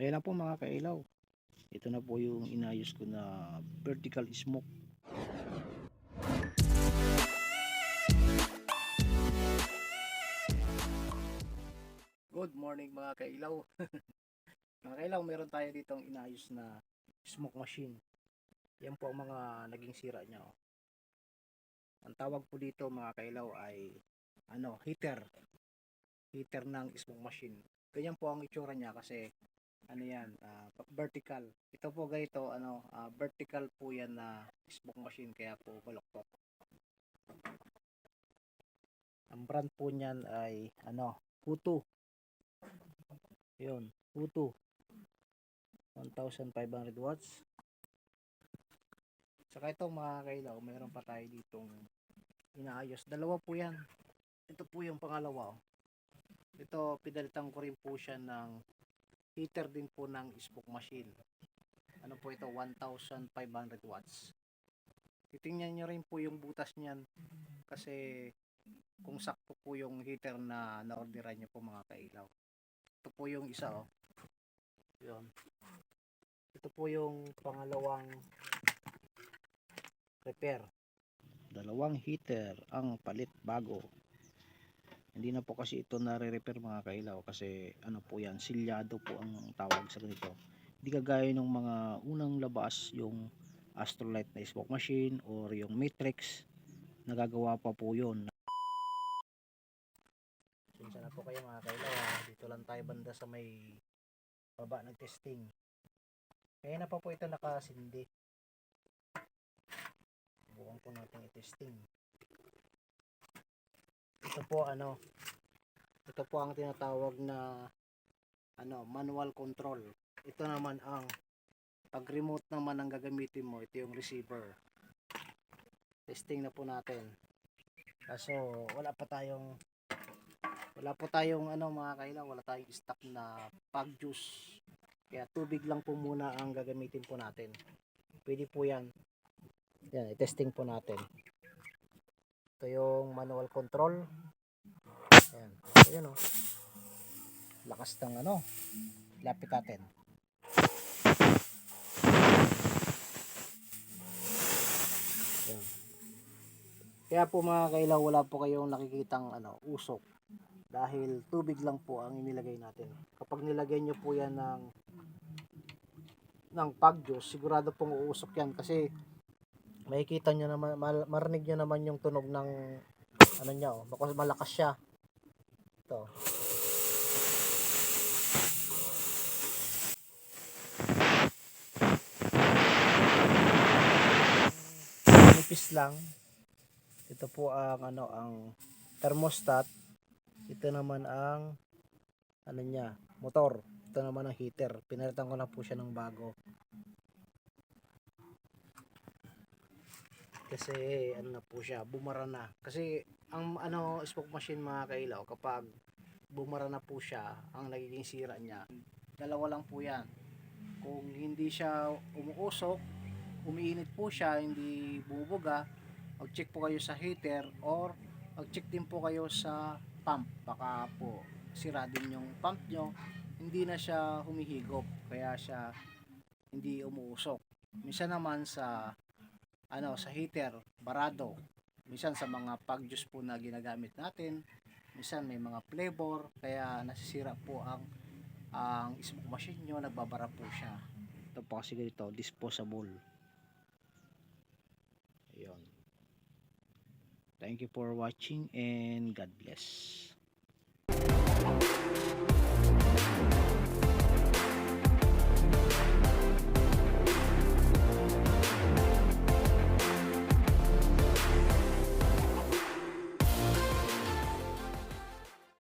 Ayan na po mga kailaw. Ito na po yung inayos ko na vertical smoke. Good morning mga kailaw. mga kailaw, meron tayo ditong inayos na smoke machine. Yan po ang mga naging sira niya. oh. Ang tawag po dito mga kailaw ay ano, heater. Heater ng smoke machine. Ganyan po ang itsura niya kasi ano yan, ah, vertical. Ito po ganito, ano, ah, vertical po yan na smoke machine kaya po baloktot. Ang brand po niyan ay ano, Hutu. Yun, Hutu. 1,500 watts. Saka ito mga kailaw, meron pa tayo ditong inaayos. Dalawa po yan. Ito po yung pangalawa. oh. Ito, pinalitan ko rin po siya ng heater din po ng smoke machine. Ano po ito? 1,500 watts. Titingnan nyo rin po yung butas niyan kasi kung sakto po yung heater na na-orderan nyo po mga kailaw. Ito po yung isa oh. Yun. Ito po yung pangalawang repair. Dalawang heater ang palit bago. Hindi na po kasi ito nare-repair mga kailaw kasi ano po yan, silyado po ang tawag sa ganito. Hindi kagaya ng mga unang labas yung Astrolight na smoke machine or yung Matrix nagagawa pa po yun. Sinsa na po kayo mga kailaw? Dito lang tayo banda sa may baba ng testing. Kaya na pa po ito nakasindi. Subukan po natin i-testing. Ito po ano, ito po ang tinatawag na ano, manual control. Ito naman ang pag remote naman ang gagamitin mo, ito yung receiver. Testing na po natin. Kaso wala pa tayong wala po tayong ano mga kailang, wala tayong stock na pag juice. Kaya tubig lang po muna ang gagamitin po natin. Pwede po yan. Yan, i-testing po natin. Ito yung manual control. Ayan. Ayan o. Lakas ng ano. Lapit natin. Ayan. Kaya po mga kailaw, wala po kayong nakikitang ano, usok. Dahil tubig lang po ang inilagay natin. Kapag nilagay nyo po yan ng ng pagyos, sigurado pong uusok yan kasi makikita nyo naman, marinig nyo naman yung tunog ng ano niya, oh, baka malakas siya. Ito. Nipis lang. Ito po ang ano ang thermostat. Ito naman ang ano niya, motor. Ito naman ang heater. Pinalitan ko na po siya ng bago. Kasi ano na po siya, bumara na. Kasi ang ano smoke machine mga kailaw, kapag bumara na po siya, ang nagiging sira niya, dalawa lang po yan. Kung hindi siya umuusok, umiinit po siya, hindi bumubuga, mag-check po kayo sa heater or mag-check din po kayo sa pump. Baka po sira din yung pump nyo, hindi na siya humihigop, kaya siya hindi umuusok. Minsan naman sa ano sa heater, barado. Minsan sa mga pag-juice po na ginagamit natin, minsan may mga flavor, kaya nasisira po ang ang smoke machine nyo, nagbabara po siya. Ito po kasi ganito, disposable. Ayun. Thank you for watching and God bless.